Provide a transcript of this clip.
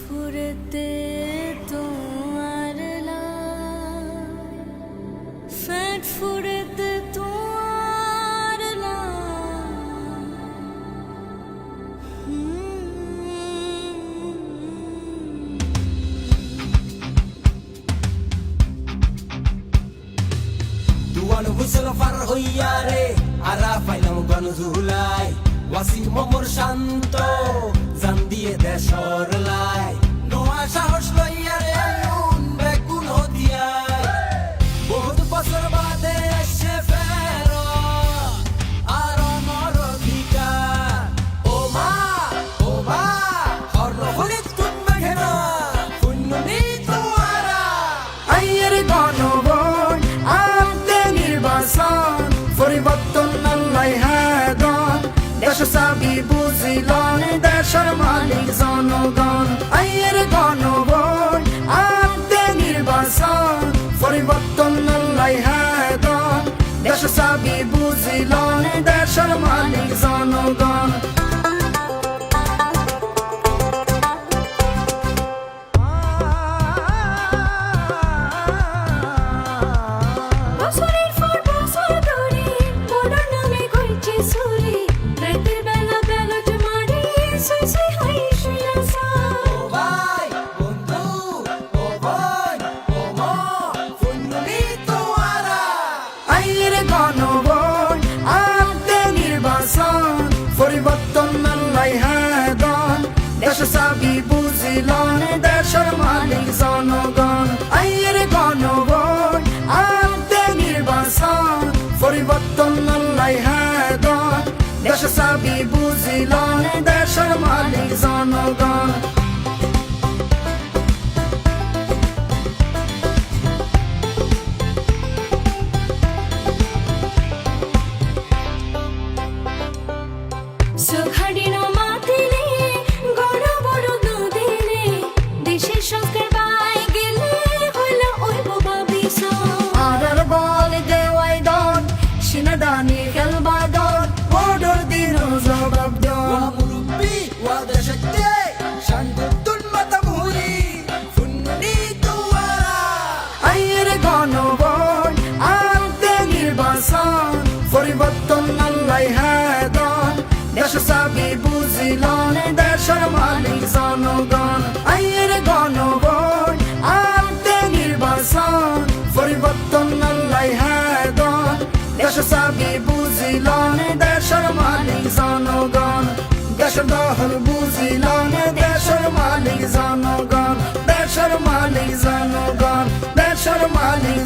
ফুরেতে তোমার লাল পেট ফুরেতে দুয়ান হুসেল ফার হইয়া রে আরা ফাইলাম গণ ঝুলাই ওয়াসিম মোর শান্ত। পরিবর্তন আল্লাহ হ্যাঁ দেশ সাবি বুঝিলন দেশের মালিক জনগণ। আইয়ের গণভোট আপনি নির্বাচন। পরিবর্তন আল্লাহ হাদন দেশ সাবি বুঝিলন দেশের মালিক জনগণ। গণভোট আনতে নির্বাচন পরিবর্তন আল্লাহ হাদন। দেশ চাবি বুঝিলন, দেশের মালিক জনগণ। আইয়ের গণভোট আনতে নির্বাচন পরিবর্তন আল্লাহ হাদন। দেশ চাবি বুঝিলন, দেশের মালিক জনগণ। দেশ চাবি বুঝিলন দেশের মালিক জনগণ, আইয়ের গণভোট আনতে নির্বাচন, পরিবর্তন আল্লাহ হাদন দেশ চাবি বুঝিলন দেশের মালিক জনগণ দেশের দহল বুঝিলন দেশের মালিক জনগণ, দেশের মালিক জনগণ, দেশের মালিক